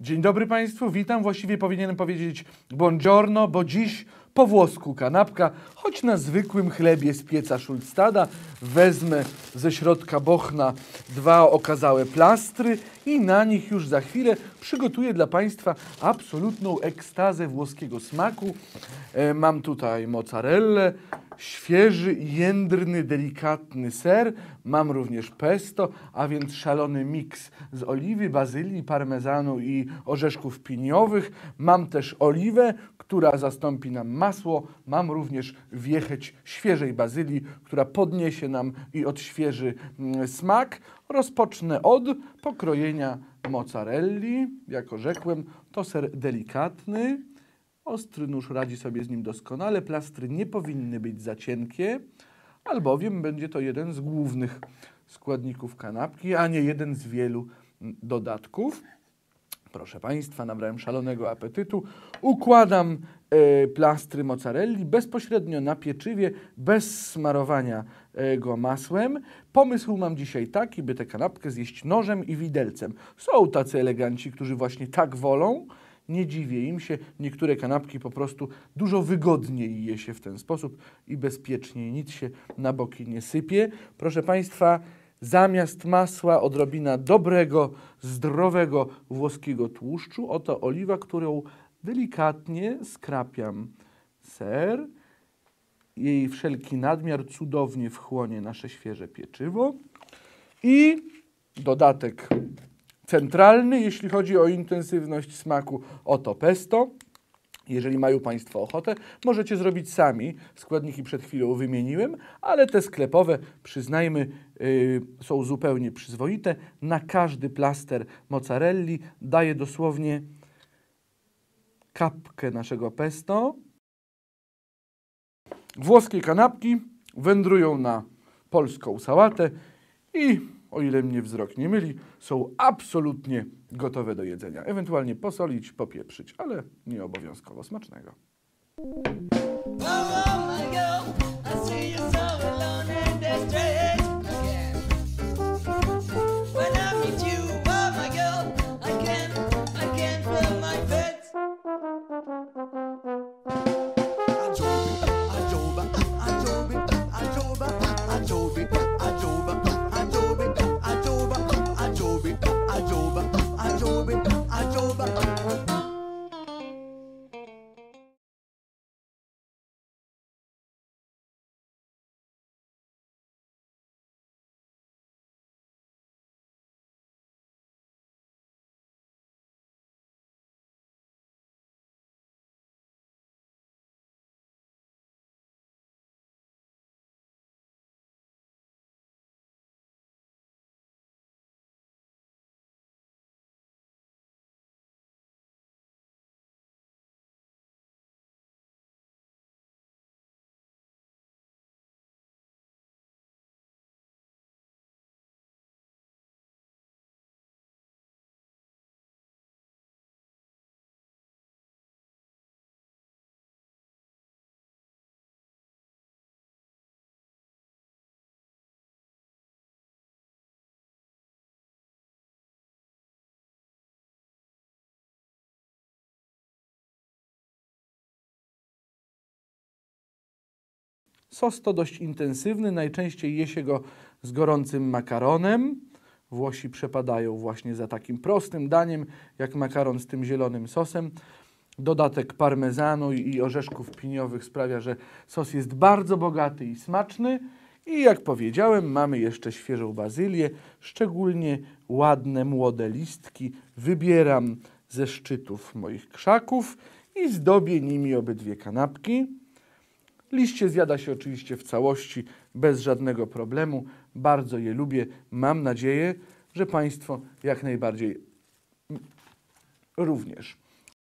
Dzień dobry Państwu, witam. Właściwie powinienem powiedzieć buongiorno, bo dziś po włosku kanapka, choć na zwykłym chlebie z pieca Szulctada wezmę ze środka bochna dwa okazałe plastry i na nich już za chwilę przygotuję dla Państwa absolutną ekstazę włoskiego smaku. E, mam tutaj mozzarellę, świeży, jędrny, delikatny ser. Mam również pesto, a więc szalony miks z oliwy, bazylii, parmezanu i orzeszków piniowych. Mam też oliwę, która zastąpi nam masło. Mam również wiecheć świeżej bazylii, która podniesie nam i odświeży mm, smak. Rozpocznę od pokrojenia mozzarelli. Jak rzekłem, to ser delikatny. Ostry nóż radzi sobie z nim doskonale. Plastry nie powinny być za cienkie, albowiem będzie to jeden z głównych składników kanapki, a nie jeden z wielu mm, dodatków. Proszę Państwa, nabrałem szalonego apetytu. Układam e, plastry mozzarelli bezpośrednio na pieczywie, bez smarowania e, go masłem. Pomysł mam dzisiaj taki, by tę kanapkę zjeść nożem i widelcem. Są tacy eleganci, którzy właśnie tak wolą. Nie dziwię im się, niektóre kanapki po prostu dużo wygodniej je się w ten sposób i bezpieczniej, nic się na boki nie sypie. Proszę Państwa, zamiast masła odrobina dobrego, zdrowego włoskiego tłuszczu. Oto oliwa, którą delikatnie skrapiam ser. Jej wszelki nadmiar cudownie wchłonie nasze świeże pieczywo. I dodatek centralny, jeśli chodzi o intensywność smaku, oto pesto. Jeżeli mają Państwo ochotę, możecie zrobić sami. Składniki przed chwilą wymieniłem, ale te sklepowe, przyznajmy, yy, są zupełnie przyzwoite. Na każdy plaster mozzarelli daję dosłownie kapkę naszego pesto. Włoskie kanapki wędrują na polską sałatę i o ile mnie wzrok nie myli, są absolutnie gotowe do jedzenia. Ewentualnie posolić, popieprzyć, ale nie obowiązkowo smacznego. Sos to dość intensywny, najczęściej je się go z gorącym makaronem. Włosi przepadają właśnie za takim prostym daniem, jak makaron z tym zielonym sosem. Dodatek parmezanu i orzeszków piniowych sprawia, że sos jest bardzo bogaty i smaczny. I jak powiedziałem, mamy jeszcze świeżą bazylię, szczególnie ładne młode listki. Wybieram ze szczytów moich krzaków i zdobię nimi obydwie kanapki. Liście zjada się oczywiście w całości bez żadnego problemu. Bardzo je lubię. Mam nadzieję, że Państwo jak najbardziej również.